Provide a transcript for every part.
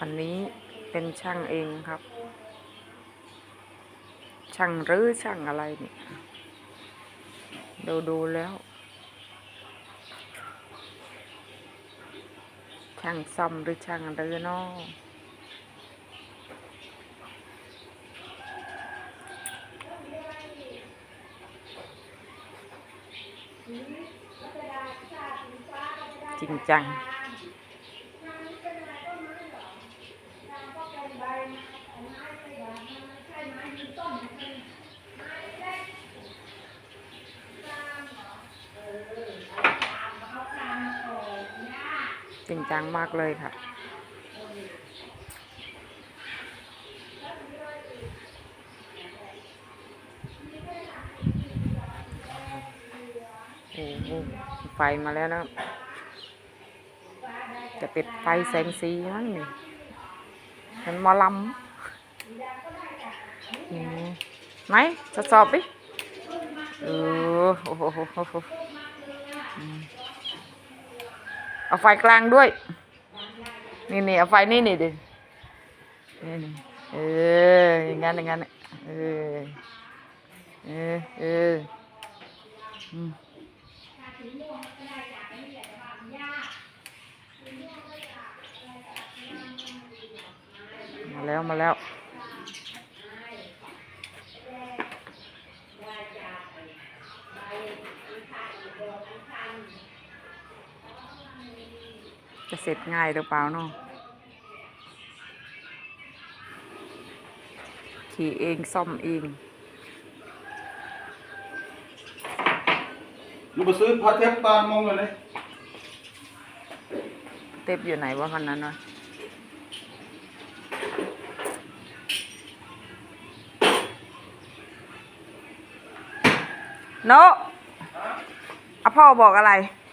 อันนี้เป็นช่างเองครับ ช่างรื้อช่างอะไรเนี่ยดูดูแล้ว ช่างซ่อมหรือช่างรือนาะจริงจัง จริงจังมากเลยค่ะ โอ้โหไฟมาแล้วนะ จะปิดไฟแสงสีมั้งนี่มันมอลำไหนทดสอบดิเออโอ้โห เอาไฟกลางด้วย นี่นี่เอาไฟนี่นี่ดินี่นี่เอออย่างงั้นอย่างงั้นเออเออเออมาแล้วมาแล้ว จะเสร็จง่ายหรือเปล่าเนาะขี่เองซ่อมเองลูกไปซื้อพระเทพตาลมงเลยนะเต็บอยู่ไหนวะมันนั้นวะโนอะพ่อบอกอะไรเ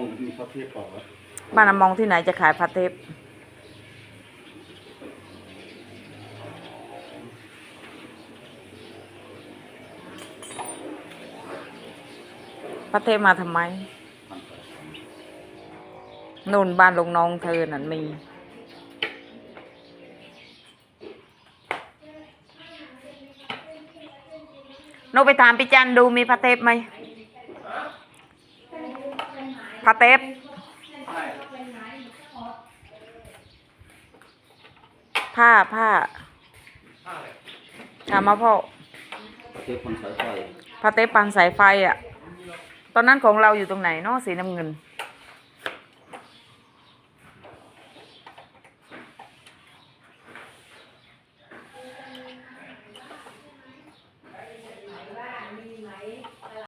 องมีพระเทพบอกว่าบ้านอมองที่ไหนจะขายพระเทพพระเทพมาทำไมนู่นบ้านลงน้องเธอนั่นมีโนไปถามพี่จันดูมีพระเทพไหม พระเทพผ้าผ้าถามมาพ่อพระเทพคนสายไฟพระเทพปันสายไฟอะ ตอนนั้นของเราอยู่ตรงไหนเนาะสีน้ำเงิน